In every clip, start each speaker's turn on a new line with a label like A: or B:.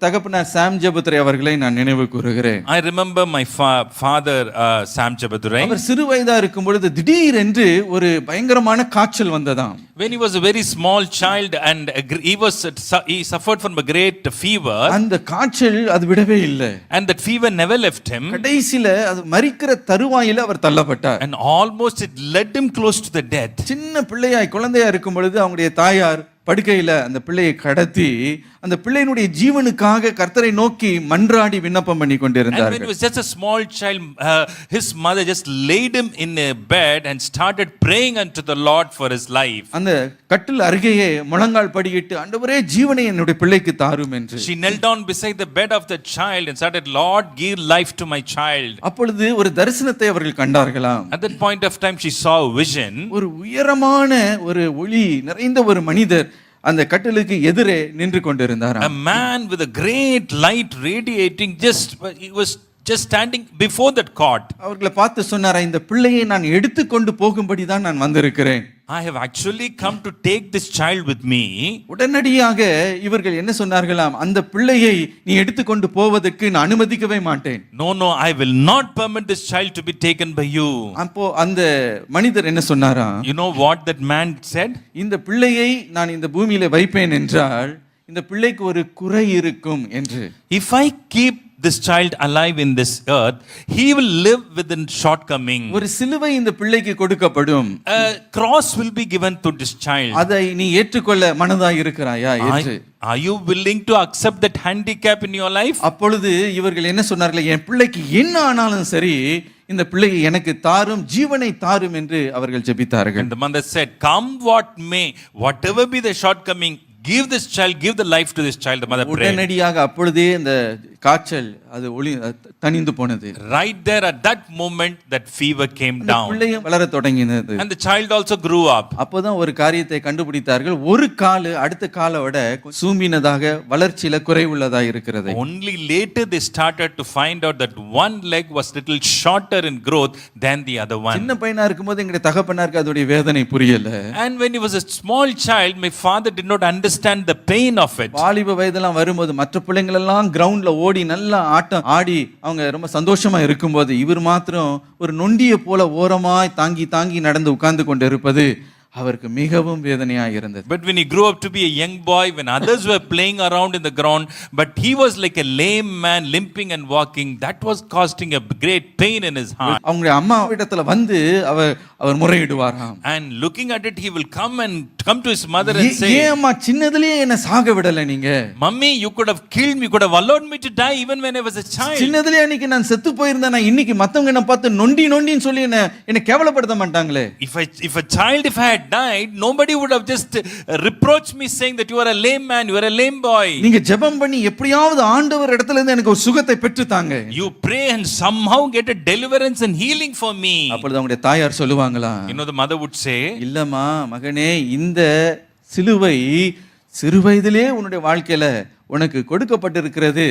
A: தகப்பனார் சாம் ஜெபத்ரே அவர்களை நான் நினைவு கூறுகிறேன்
B: I remember my fa- father, uh, Sam Chabadurai.
A: அவர் சிறு வயதா இருக்கும் பொழுது திடீரென்று ஒரு பயங்கரமான காய்ச்சல் வந்ததாம்
B: When he was a very small child and he was he suffered from a great fever,
A: அந்த காய்ச்சல் அது விடவே இல்லை
B: and that fever never left him,
A: கடைசியில அது மரிக்கிற தருவாயில அவர் தள்ளப்பட்டார்
B: and almost it led him close to the death.
A: சின்ன பிள்ளையாய் குழந்தையா இருக்கும் பொழுது அவங்களுடைய தாயார் படுக்கையில அந்த பிள்ளையை கடத்தி அந்த பிள்ளையினுடைய ஜீவனுக்காக கர்த்தரை நோக்கி மன்றாடி விண்ணப்பம் பண்ணி
B: And when he
A: கொண்டிருந்தார்கள்
B: was just a small child, uh, his mother just laid him in a bed and started praying unto the Lord for his life.
A: அந்த கட்டில் அருகேயே முழங்கால் படியிட்டு ஆண்டவரே ஜீவனை என்னுடைய பிள்ளைக்கு தாரும் என்று
B: She knelt down beside the bed of the child and started, Lord, give life to my child.
A: அப்பொழுது ஒரு தரிசனத்தை அவர்கள் கண்டார்களாம்
B: At that point of time, she saw a vision.
A: ஒரு உயரமான ஒரு ஒளி நிறைந்த ஒரு மனிதர் அந்த கட்டிலுக்கு எதிரே நின்று கொண்டிருந்தார்
B: A man with a great light radiating just, he was just standing before that cot.
A: அவர்களை பார்த்து சொன்னாரா இந்த பிள்ளையை நான் எடுத்துக்கொண்டு போகும்படி தான் நான் வந்திருக்கிறேன்
B: I have actually come to take this child with me.
A: உடனடியாக இவர்கள் என்ன சொன்னார்களாம் அந்த பிள்ளையை நீ எடுத்துக்கொண்டு போவதற்கு நான் அனுமதிக்கவே மாட்டேன்
B: No, no, I will not permit this child to be taken by you.
A: அப்போ அந்த மனிதர் என்ன சொன்னாராம்
B: You know what that man said?
A: இந்த பிள்ளையை நான் இந்த பூமியில வைப்பேன் என்றால் இந்த பிள்ளைக்கு ஒரு குறை இருக்கும் என்று
B: If I keep this child alive in this earth, he will live within shortcoming.
A: ஒரு சிலுவை இந்த பிள்ளைக்கு கொடுக்கப்படும்
B: A cross will be given to this child.
A: அதை நீ ஏற்றுக்கொள்ள மனதாய் இருக்கிறாயா
B: Are, are you willing to accept that handicap in your life?
A: அப்பொழுது இவர்கள் என்ன சொன்னார்கள் என் பிள்ளைக்கு என்ன ஆனாலும் சரி இந்த பிள்ளையை எனக்கு தாரும் ஜீவனை தாரும் என்று அவர்கள் ஜெபித்தார்கள்
B: And the mother said, Come what may, whatever be the shortcoming, give this child, give the life to this child. The mother prayed.
A: உடனடியாக அப்பொழுதே இந்த காய்ச்சல் அது ஒளி தணிந்து போனது
B: Right there at that moment, that fever came
A: இந்த
B: down.
A: பிள்ளையும் வளர தொடங்கினது
B: And the child also grew up.
A: அப்போதான் ஒரு காரியத்தை கண்டுபிடித்தார்கள் ஒரு காலு அடுத்த காலை விட சூம்பினதாக வளர்ச்சியில குறைவுள்ளதா இருக்கிறது
B: Only later they started to find out that one leg was little shorter in growth than the other one.
A: சின்ன பையனா இருக்கும்போது எங்களுடைய தகப்பனாருக்கு அதோடைய வேதனை புரியல
B: And when he was a small child, my father did not understand understand the pain of it
A: வாலிப வயதெல்லாம் வரும்போது மற்ற பிள்ளைங்கள் எல்லாம் கிரவுண்ட்ல ஓடி நல்லா ஆட்டம் ஆடி அவங்க ரொம்ப சந்தோஷமா இருக்கும்போது இவர் மாத்திரம் ஒரு நொண்டியை போல ஓரமாய் தாங்கி தாங்கி நடந்து உட்கார்ந்து கொண்டு இருப்பது அவருக்கு மிகவும் வேதனையாக இருந்தது
B: But when he grew up to be a young boy, when others were playing around in the ground, but he was like a lame man limping and walking, that was causing a great pain in his heart.
A: அவங்க அம்மா இடத்துல வந்து அவர் அவர் முறையிடுவாராம்
B: And looking at it, he will come and come to his mother and
A: "A-
B: say,
A: ஏன் அம்மா சின்னதுலயே என்ன சாக விடல நீங்க
B: Mummy, you could have killed me, you could have allowed me to die even when I was a child.
A: சின்னதுலயே அன்னைக்கு நான் செத்து போயிருந்தேன் நான் இன்னைக்கு மத்தவங்க என்ன பார்த்து நொண்டி நொண்டின்னு சொல்லி என்ன என்ன கேவலப்படுத்த மாட்டாங்களே
B: If I, if a child, if I had died, nobody would have just uh, reproached me saying that you are a lame man, you are a lame boy.
A: நீங்க ஜெபம் பண்ணி எப்படியாவது ஆண்டவர் இடத்துல இருந்து எனக்கு ஒரு சுகத்தை பெற்றுத்தாங்க
B: You pray and somehow get a deliverance and healing for me.
A: அப்பொழுது அவங்களுடைய தாயார் சொல்லுவாங்களா
B: You know, the mother would say,
A: இல்லம்மா மகனே இந்த சிலுவை சிறு வயதிலே உன்னுடைய வாழ்க்கையில உனக்கு கொடுக்கப்பட்டிருக்கிறது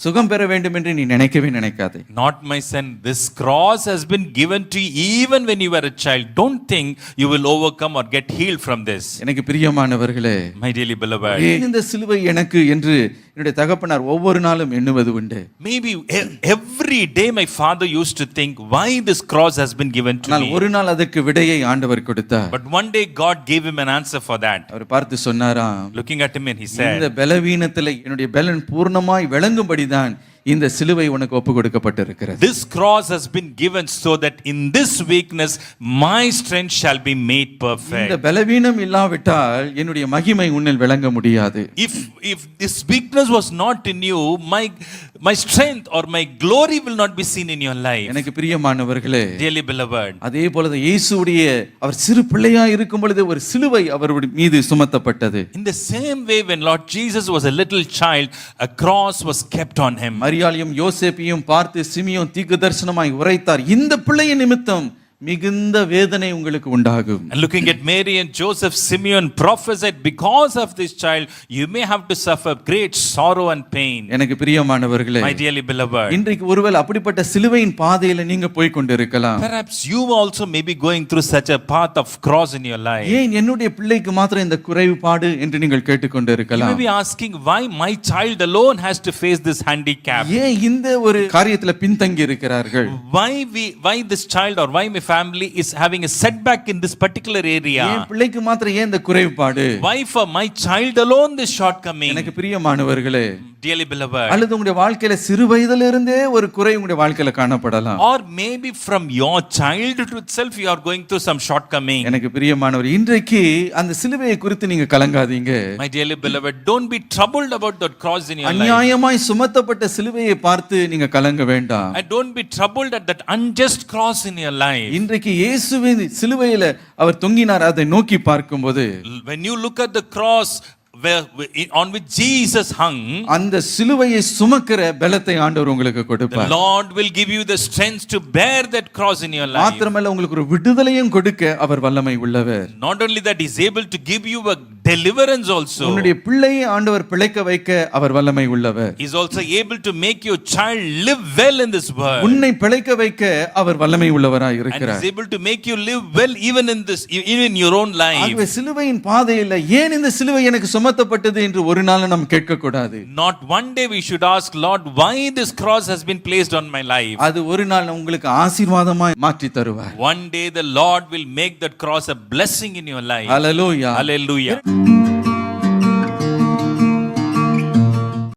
A: சுகம் பெற வேண்டும் என்று நீ நினைக்கவே நினைக்காதே
B: Not my son, this cross has been given to you even when you were a child. Don't think you will overcome or get healed from this.
A: எனக்கு பிரியமானவர்களே
B: My dearly beloved.
A: ஏன் இந்த சிலுவை எனக்கு என்று என்னுடைய தகப்பனார் ஒவ்வொரு நாளும் எண்ணுவது உண்டு
B: Maybe e- every day my father used to think why this cross has been given to
A: ஆனால்
B: me.
A: ஒரு நாள் அதற்கு விடையை ஆண்டவர் கொடுத்தார்
B: But one day God gave him an answer for that.
A: அவர் பார்த்து சொன்னாராம்
B: Looking at him and he said,
A: இந்த பலவீனத்தில் என்னுடைய பலன் பூர்ணமாய் விளங்கும்படிதான் இந்த சிலுவை உனக்கு ஒப்பு கொடுக்கப்பட்டிருக்கிறது
B: This cross has been given so that in this weakness my strength shall be made
A: இந்த
B: perfect.
A: பலவீனம் இல்லாவிட்டால் என்னுடைய மகிமை உன்னில் விளங்க முடியாது
B: If if this weakness was not in you, my my strength or my glory will not be seen in your life.
A: எனக்கு பிரியமானவர்களே
B: Dearly beloved.
A: அதே போலதான் இயேசுடைய அவர் சிறு பிள்ளையா இருக்கும் பொழுது ஒரு சிலுவை அவருடைய மீது சுமத்தப்பட்டது
B: In the same way, when Lord Jesus was a little child, a cross was kept on him.
A: மரியாளையும் யோசேப்பையும் பார்த்து சிமியும் தீக்கு தரிசனமாய் உரைத்தார். இந்த பிள்ளையின் நிமித்தம் மிகுந்த வேதனை உங்களுக்கு உண்டாகும்
B: And looking at Mary and Joseph, Simeon prophesied, because of this child, you may have to suffer great sorrow and pain.
A: எனக்கு பிரியமானவர்களே
B: My dearly beloved.
A: இன்றைக்கு ஒருவேளை அப்படிப்பட்ட சிலுவையின் பாதையில நீங்க போய் கொண்டிருக்கலாம்
B: Perhaps you also may be going through such a path of cross in your life.
A: ஏன் என்னுடைய பிள்ளைக்கு மாத்திரம் இந்த குறைபாடு என்று நீங்கள் கேட்டுக்கொண்டு
B: You may
A: இருக்கலாம்
B: be asking why my child alone has to face this handicap.
A: ஏன் இந்த ஒரு காரியத்துல பின்தங்கி இருக்கிறார்கள்
B: Why we why this child or why my family is having a setback in this particular
A: N
B: area?
A: பிள்ளைக்கு மாத்திரம் ஏன் இந்த குறைபாடு
B: Why for my child alone this shortcoming?
A: எனக்கு பிரியமானவர்களே
B: Dearly beloved.
A: அல்லது உங்களுடைய வாழ்க்கையில சிறு வயதுல இருந்தே ஒரு குறை உங்களுடைய வாழ்க்கையில காணப்படலாம்
B: Or maybe from your childhood itself you are going through some shortcoming.
A: எனக்கு பிரியமானவர் இன்றைக்கு அந்த சிலுவையை குறித்து நீங்க கலங்காதீங்க
B: My dearly beloved, don't be troubled about that cross in your life.
A: அநியாயமாய் சுமத்தப்பட்ட சிலுவையை பார்த்து நீங்க கலங்க வேண்டாம்
B: And don't be troubled at that unjust cross in your life.
A: இன்றைக்கு இயேசுவின் சிலுவையில அவர் தொங்கினார் அதை நோக்கி பார்க்கும்போது
B: When you look at the cross where, on which Jesus hung,
A: அந்த சிலுவையை சுமக்கிற பலத்தை ஆண்டவர் உங்களுக்கு
B: the
A: கொடுப்பார்
B: Lord will give you the strength to bear that cross in your life.
A: மாத்திரமல்ல உங்களுக்கு ஒரு விடுதலையும் கொடுக்க அவர் வல்லமை உள்ளவர்
B: Not only that, He's able to give you a deliverance also.
A: உன்னுடைய பிள்ளையை ஆண்டவர் பிழைக்க வைக்க அவர் வல்லமை உள்ளவர்
B: He's also able to make your child live well in this world.
A: உன்னை பிழைக்க வைக்க அவர் வல்லமை உள்ளவராய்
B: And
A: இருக்கிறார்
B: He's able to make you live well even in this, even in your own life.
A: ஆகவே சிலுவையின் பாதையில் ஏன் இந்த சிலுவை எனக்கு சுமத்தப்பட்டது என்று ஒரு நாள் நாம் கேட்கக்கூடாது
B: Not one day we should ask, Lord, why this cross has been placed on my life.
A: அது ஒரு நாள் உங்களுக்கு ஆசீர்வாதமாய் மாற்றி தருவார்
B: One day the Lord will make that cross a blessing in your life.
A: Hallelujah
B: Hallelujah.